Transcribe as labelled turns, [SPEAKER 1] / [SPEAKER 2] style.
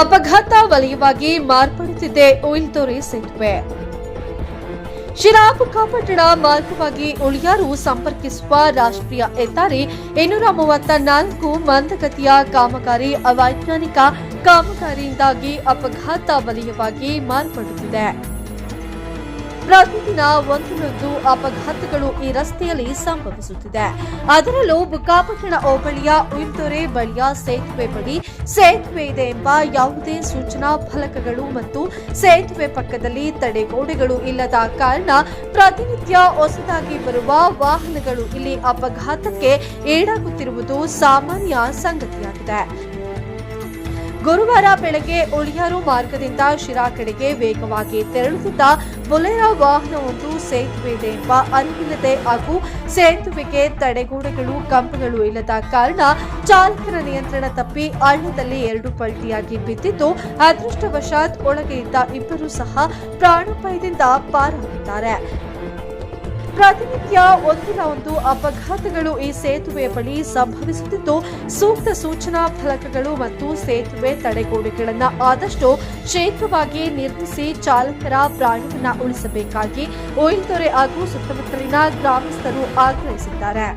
[SPEAKER 1] ಅಪಘಾತ ವಲಯವಾಗಿ ಮಾರ್ಪಡುತ್ತಿದೆ ಉಯಿಲ್ತೊರೆ ಸೇತುವೆ. ಶಿರಾಪುಕಾಪಟ್ಟಣ ಮಾರ್ಗವಾಗಿ ಉಳಿಯಾರು ಸಂಪರ್ಕಿಸುವ ರಾಷ್ಟ್ರೀಯ ಹೆದ್ದಾರಿ ಇನ್ನೂರ ಮೂವತ್ತ ನಾಲ್ಕು ಮಂದಗತಿಯ ಕಾಮಗಾರಿ ಅವೈಜ್ಞಾನಿಕ ಕಾಮಗಾರಿಯಿಂದಾಗಿ ಅಪಘಾತ ವಲಯವಾಗಿ ಮಾರ್ಪಡುತ್ತಿದೆ. ಪ್ರತಿದಿನ ಒಂದೊಂದು ಅಪಘಾತಗಳು ಈ ರಸ್ತೆಯಲ್ಲಿ ಸಂಭವಿಸುತ್ತಿದೆ. ಅದರಲ್ಲೂ ಬುಕ್ಕಾಪಟ್ಟಣ ಹೋಬಳಿಯ ಉಯ್ತೊರೆ ಬಳಿಯ ಸೇತುವೆ ಬಳಿ ಸೇತುವೆ ಇದೆ ಎಂಬ ಯಾವುದೇ ಸೂಚನಾ ಫಲಕಗಳು ಮತ್ತು ಸೇತುವೆ ಪಕ್ಕದಲ್ಲಿ ತಡೆಗೋಡೆಗಳು ಇಲ್ಲದ ಕಾರಣ ಪ್ರತಿನಿತ್ಯ ಹೊಸದಾಗಿ ಬರುವ ವಾಹನಗಳು ಇಲ್ಲಿ ಅಪಘಾತಕ್ಕೆ ಈಡಾಗುತ್ತಿರುವುದು ಸಾಮಾನ್ಯ ಸಂಗತಿಯಾಗಿದೆ. ಗುರುವಾರ ಬೆಳಗ್ಗೆ ಉಳಿಯಾರು ಮಾರ್ಗದಿಂದ ಶಿರಾ ಕಡೆಗೆ ವೇಗವಾಗಿ ತೆರಳುತ್ತಿದ್ದ ಬೊಲೆರಾ ವಾಹನವೊಂದು ಸೇತುವೆ ಎಂಬ ಅರಿವಿಲ್ಲದೆ ಹಾಗೂ ಸೇತುವೆಗೆ ತಡೆಗೋಡೆಗಳು, ಕಂಬಗಳು ಇಲ್ಲದ ಕಾರಣ ಚಾಲಕರ ನಿಯಂತ್ರಣ ತಪ್ಪಿ ಹಳ್ಳದಲ್ಲಿ ಎರಡು ಪಲ್ಟಿಯಾಗಿ ಬಿದ್ದಿದ್ದು, ಅದೃಷ್ಟವಶಾತ್ ಒಳಗೆ ಇದ್ದ ಇಬ್ಬರು ಸಹ ಪ್ರಾಣಾಪಾಯದಿಂದ ಪಾರಾಗಿದ್ದಾರೆ. ಪ್ರತಿನಿತ್ಯ ಒಂದಿನ ಒಂದು ಅಪಘಾತಗಳು ಈ ಸೇತುವೆ ಬಳಿ ಸಂಭವಿಸುತ್ತಿದ್ದು, ಸೂಕ್ತ ಸೂಚನಾ ಫಲಕಗಳು ಮತ್ತು ಸೇತುವೆ ತಡೆಗೋಡೆಗಳನ್ನು ಆದಷ್ಟು ಶೀಘ್ರವಾಗಿ ನಿರ್ಮಿಸಿ ಚಾಲಕರ ಪ್ರಾಣವನ್ನು ಉಳಿಸಬೇಕಾಗಿ ಒಯಿಲ್ತೊರೆ ಹಾಗೂ ಸುತ್ತಮುತ್ತಲಿನ ಗ್ರಾಮಸ್ಥರು ಆಗ್ರಹಿಸಿದ್ದಾರೆ.